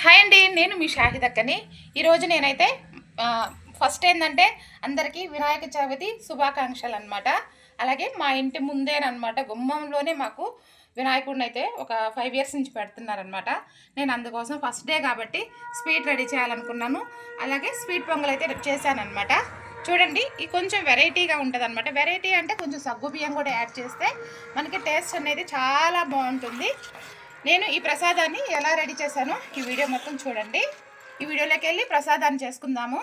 Hi అండి నేను మీ షాహిదక్కని ఈరోజు నేనైతే ఫస్ట్ ఏంటంటే అందరికీ వినాయక చవితి శుభాకాంక్షలు అనమాట అలాగే మా ఇంటి ముందేనమాట గుమ్మంలోనే మాకు వినాయకుడిని అయితే ఒక ఫైవ్ ఇయర్స్ నుంచి పెడుతున్నారనమాట నేను అందుకోసం ఫస్ట్ డే కాబట్టి స్వీట్ రెడీ చేయాలనుకున్నాను. అలాగే స్వీట్ పొంగల్ అయితే చేశానమాట చూడండి ఇది కొంచెం వెరైటీగా ఉంటుంది అనమాట వెరైటీ అంటే కొంచెం సగ్గు బియ్యం కూడా యాడ్ చేస్తే మనకి టేస్ట్ అనేది చాలా బాగుంటుంది. నేను ఈ ప్రసాదాన్ని ఎలా రెడీ చేశానో ఈ వీడియో మొత్తం చూడండి. ఈ వీడియోలోకి వెళ్ళి ప్రసాదాన్ని చేసుకుందాము.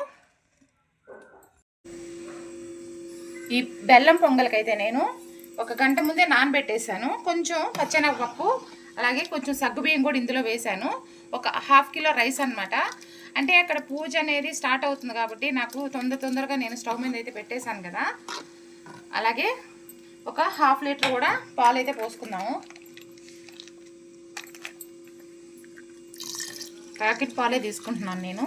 ఈ బెల్లం పొంగల్కైతే నేను ఒక గంట ముందే నానబెట్టేశాను. కొంచెం పచ్చెనగపప్పు అలాగే కొంచెం సగ్గుబియ్యం కూడా ఇందులో వేశాను. ఒక హాఫ్ కిలో రైస్ అన్నమాట. అంటే అక్కడ పూజ అనేది స్టార్ట్ అవుతుంది కాబట్టి నాకు తొందర తొందరగా నేను స్టవ్ మీద అయితే పెట్టేశాను కదా. అలాగే ఒక హాఫ్ లీటర్ కూడా పాలు అయితే పోసుకుందాము. ప్యాకెట్ పాలే తీసుకుంటున్నాను నేను.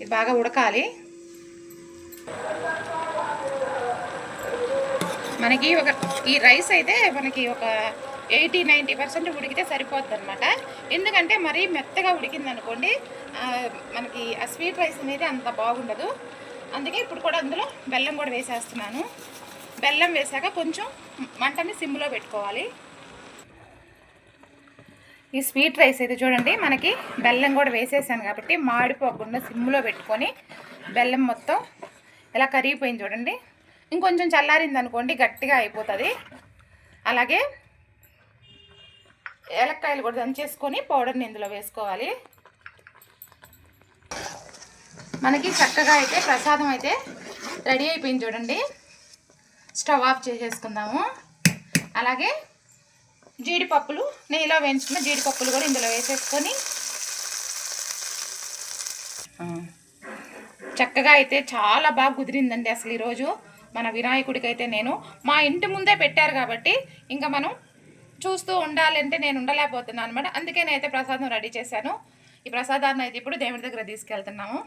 ఇది బాగా ఉడకాలి. మనకి ఒక ఈ రైస్ అయితే మనకి ఒక ఎయిటీ నైంటీ పర్సెంట్ ఉడికితే సరిపోద్ది అనమాట ఎందుకంటే మరీ మెత్తగా ఉడికింది అనుకోండి మనకి ఆ స్వీట్ రైస్ అనేది అంత బాగుండదు. అందుకే ఇప్పుడు కూడా అందులో బెల్లం కూడా వేసేస్తున్నాను. బెల్లం వేసాక కొంచెం మంటని సిమ్లో పెట్టుకోవాలి. ఈ స్వీట్ రైస్ అయితే చూడండి మనకి బెల్లం కూడా వేసేసాను కాబట్టి మాడిపోకుండా సిమ్లో పెట్టుకొని బెల్లం మొత్తం ఇలా కరిగిపోయింది చూడండి. ఇంకొంచెం చల్లారింది అనుకోండి గట్టిగా అయిపోతుంది. అలాగే ఏలక్కాయలు కూడా దంచేసుకొని పౌడర్ని ఇందులో వేసుకోవాలి. మనకి చక్కగా అయితే ప్రసాదం అయితే రెడీ అయిపోయింది చూడండి. స్టవ్ ఆఫ్ చేసేసుకుందాము. అలాగే జీడిపప్పులు నెయ్యిలో వేయించుకున్న జీడిపప్పులు కూడా ఇందులో వేసేసుకొని చక్కగా అయితే చాలా బాగా కుదిరిందండి అసలు ఈరోజు మన వినాయకుడికి అయితే నేను మా ఇంటి ముందే పెట్టారు కాబట్టి ఇంకా మనం చూస్తూ ఉండాలంటే నేను ఉండలేకపోతున్నాను అనమాట అందుకే నేనైతే ప్రసాదం రెడీ చేశాను. ఈ ప్రసాదాన్ని అయితే ఇప్పుడు దేవుడి దగ్గర తీసుకెళ్తున్నాము.